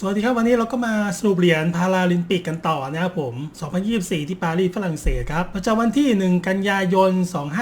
สวัสดีครับวันนี้เราก็มาสรุปเหรียญพาราลิมปิกกันต่อนะครับผม 2024 ที่ปารีสฝรั่งเศสครับประจำวันที่ 1 กันยายน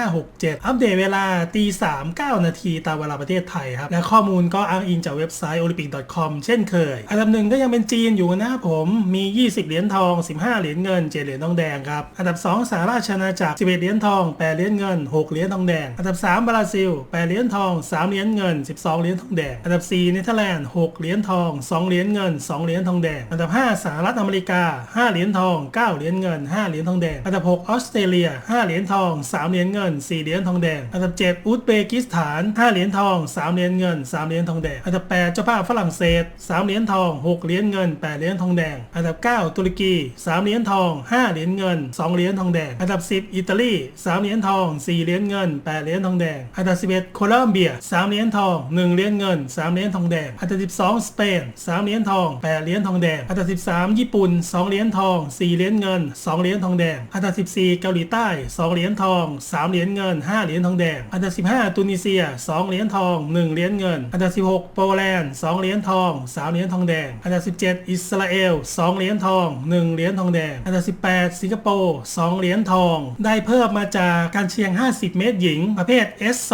2567 อัปเดตเวลาตี3 9 นาทีตามเวลาประเทศไทยครับ และข้อมูลก็อ้างอิงจากเว็บไซต์ olympic.com เช่นเคย อันดับหนึ่งก็ยังเป็นจีนอยู่นะครับผมมี 20 เหรียญทอง 15 เหรียญเงิน 7 เหรียญทองแดงครับ อันดับ 2 สหราชอาณาจักร 11 เหรียญทอง 8 เหรียญเงิน 6 เหรียญทองแดง อันดับ 3 บราซิล 8 เหรียญทอง 3 เหรียญเงิน 12 เหรียญทองแดง อันดับ 4 เนเธอร์แลนด์ 6 เหรียญทอง 2 เหรียญเงิน2 เหรียญทองแดง อันดับ 5 สหรัฐอเมริกา 5 เหรียญทอง 9 เหรียญเงิน 5 เหรียญทองแดง อันดับ 6 ออสเตรเลีย 5 เหรียญทอง 3 เหรียญเงิน 4 เหรียญทองแดง อันดับ 7 อุซเบกิสถาน 5 เหรียญทอง 3 เหรียญเงิน 3 เหรียญทองแดง อันดับ 8 เจ้าภาพฝรั่งเศส 3 เหรียญทอง 6 เหรียญเงิน 8 เหรียญทองแดง อันดับ 9 ตุรกี 3 เหรียญทอง 5 เหรียญเงิน 2 เหรียญทองแดง อันดับ 10 อิตาลี 3 เหรียญทอง 4 เหรียญเงิน 8 เหรียญทองแดง อันดับ 11 โคลอมเบีย 3 เหรียญทอง 1 เหรียญเงิน 3 เหรียญทองแดง อันดับ 12 สเปน 3 เหรียญทอง8 เหรียญทองแดง อันดับ 13 ญี่ปุ่น 2 เหรียญทอง 4 เหรียญเงิน 2 เหรียญทองแดง อันดับ 14 เกาหลีใต้ 2 เหรียญทอง 3 เหรียญเงิน 5 เหรียญทองแดง อันดับ 15 ตุนิเซีย 2 เหรียญทอง 1 เหรียญเงิน อันดับ 16 โปแลนด์ 2 เหรียญทอง 3 เหรียญทองแดง อันดับ 17 อิสราเอล 2 เหรียญทอง 1 เหรียญทองแดง อันดับ 18 สิงคโปร์ 2 เหรียญทอง ได้เพิ่มมาจากการเชียง 50 เมตรหญิง ประเภท S2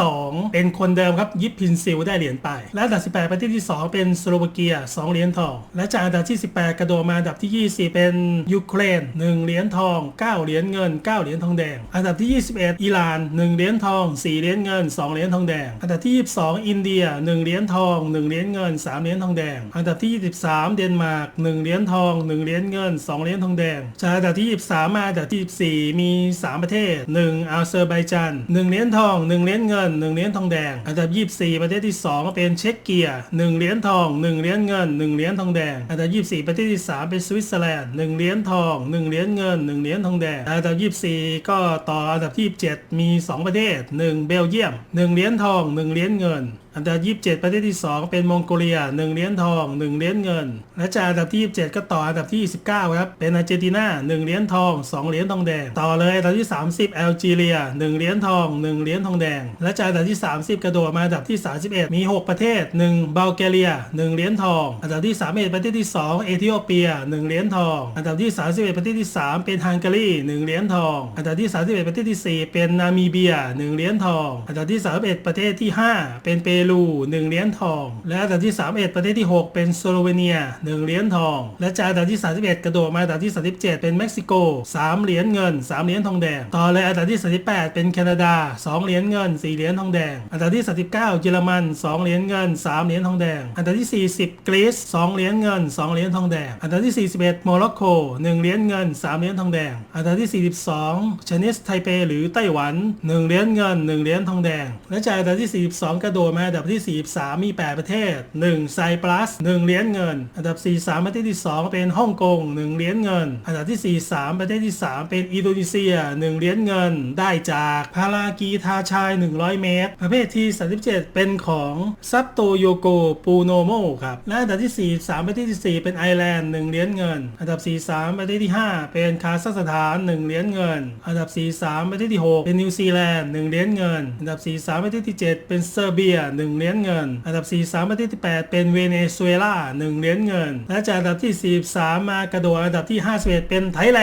เป็นคนเดิมครับยิปพินซิลได้เหรียญไป และอันดับ 18 ประเทศที่ 2 เป็นสโลวาเกีย 2 เหรียญทองและจากอันดับที่ 18 กระโดดมาอันดับที่ 20 เป็นยูเครน 1 เหรียญทอง 9 เหรียญเงิน 9 เหรียญทองแดง อันดับที่ 21 อิหร่าน 1 เหรียญทอง 4 เหรียญเงิน 2 เหรียญทองแดง อันดับที่ 22 อินเดีย 1 เหรียญทอง 1 เหรียญเงิน 3 เหรียญทองแดง อันดับที่ 23 เดนมาร์ก 1 เหรียญทอง 1 เหรียญเงิน 2 เหรียญทองแดง จากอันดับที่ 23 มาอันดับที่ 24 มี 3 ประเทศ 1 อาเซอร์ไบจาน 1 เหรียญทอง 1 เหรียญเงิน 1 เหรียญทองแดง อันดับ 24 ประเทศที่ 2 เป็นเช็กเกีย1เหรียญทอง 1 เหรียญเงิน 1 เหรียญทองแดงอันดับ24 ประเทศที่ 3 เป็นสวิตเซอร์แลนด์1เหรียญทอง 1 เหรียญเงิน 1 เหรียญทองแดงอันดับ24 ก็ต่ออันดับที่27มี 2 ประเทศ 1 เบลเยียม 1 เหรียญทอง 1 เหรียญเงิน อันดับ 27 ประเทศที่ 2 เป็นมองโกเลีย 1 เหรียญทอง 1 เหรียญเงิน และจากอันดับที่ 27 ก็ต่ออันดับที่ 29 ครับ เป็นอาร์เจนตินา1เหรียญทอง 2 เหรียญทองแดง ต่อเลยอันดับที่ 30แอลจีเรีย 1 เหรียญทอง 1 เหรียญทองแดง และจากอันดับที่ 30 กระโดดมาอันดับที่ 31 มี 6 ประเทศ 1 บัลแกเรีย 1 เหรียญทอง อันดับที่ 31 ประเทศที่ 2 เอธิโอเปีย 1 เหรียญทอง อันดับที่ 31 ประเทศที่ 3 เป็นฮังการี 1 เหรียญทอง อันดับที่ 31 ประเทศที่ 4 เป็นนามิเบีย 1 เหรียญทอง อันดับที่ 31 ประเทศที่ 5 เป็นเปรู1เหรียญทอง และอันดับที่ 31 ประเทศที่ 6 เป็นสโลเวเนีย1เหรียญทอง และจากอันดับที่ 31 กระโดดมาอันดับที่ 37 เป็นเม็กซิโก3เหรียญเงิน3เหรียญทองแดง ต่อเลยอันดับที่ 38 เป็นแคนาดา2เหรียญเงิน4เหรียญทองแดง อันดับที่ 39 เยอรมัน2เหรียญเงิน3เหรียญทองแดง อันดับที่ 40 กรีซ2เหรียญเงิน2เหรียญทองแดง อันดับที่ 41 โมร็อกโก1เหรียญเงิน3เหรียญทองแดง อันดับที่ 42 ชนิสไทเปหรือไต้หวัน1เหรียญเงิน1เหรียญทองแดง และจากอันดับที่ 42 กระโดดมานดับที่ 43 มี 8 ประเทศ 1 ไซปรัส 1 เหรียญเงิน อันดับ 43 ประเทศที่ 2 เป็นฮ่องกง 1 เหรียญเงิน อันดับที่ 43 ประเทศที่ 3 เป็นอินโดนีเซีย 1 เหรียญเงิน ได้จากพารากีทาชาย 100 เมตร ประเภทที่ 37 เป็นของซัตโตโยโกปูโนโมครับ และอันดับที่ 43 ประเทศที่ 4 เป็นไอร์แลนด์ 1 เหรียญเงิน อันดับ 43 ประเทศที่ 5 เป็นคาซัคสถาน 1 เหรียญเงิน อันดับ 43 ประเทศที่ 6 เป็นนิวซีแลนด์ 1 เหรียญเงิน อันดับ 43 ประเทศที่ 7 เป็นเซอร์เบีย 1เหรียญเงิน อันดับ 43 ประเทศที่ 8 เป็นเวเนซุเอลา 1 เหรียญเงิน และจากอันดับที่ 43 มากระโดดอันดับที่ 51 เป็นไทยแล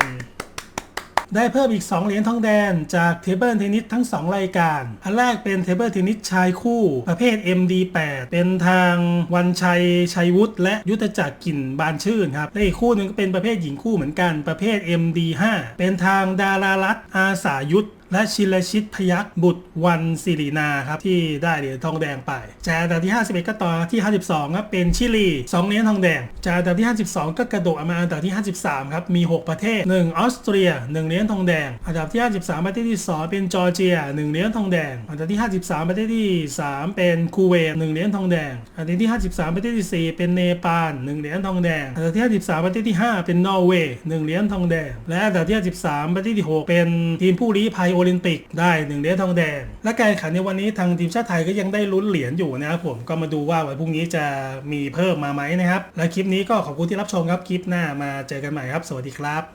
นด์ได้เพิ่มอีก 2 เหรียญทองแดงจากเทเบิลเทนนิสทั้ง 2 รายการ อันแรกเป็นเทเบิลเทนนิสชายคู่ ประเภท MD8 เป็นทางวันชัย ชัยวุฒิและยุทธจักรกลิ่นบานชื่นครับและอีกคู่หนึ่งก็เป็นประเภทหญิงคู่เหมือนกันประเภท MD5 เป็นทางดารารัตอาสายุทธ และชิลชิตพยักบุตรวันศิรินาครับที่ได้เหรียญทองแดงไปจากอันดับที่ 51 ก็ต่อที่ 52ครับเป็นชิลี2เหรียญทองแดงจากอันดับที่ 52 ก็กระโดดมาอันดับที่ 53ครับมี 6 ประเทศ 1 ออสเตรีย 1เหรียญทองแดง อันดับที่ 53 ประเทศที่ 2 เป็นจอร์เจีย 1เหรียญทองแดง อันดับที่ 53 ประเทศที่ 3 เป็นคูเวต1เหรียญทองแดง อันดับที่ 53 ประเทศที่ 4 เป็นเนปาล1เหรียญทองแดง อันดับที่ 53 ประเทศที่ 5 เป็นนอร์เวย์1เหรียญทองแดง และอันดับที่ 53 ประเทศที่ 6 เป็นทีมผู้ลี้ภัยโอลิมปิกได้1เหรียญทองแดง และการแข่งขันในวันนี้ทางทีมชาติไทยก็ยังได้ลุ้นเหรียญอยู่นะครับผมก็มาดูว่าวันพรุ่งนี้จะมีเพิ่มมาไหมนะครับ และคลิปนี้ก็ขอบคุณที่รับชมครับคลิปหน้ามาเจอกันใหม่ครับ สวัสดีครับ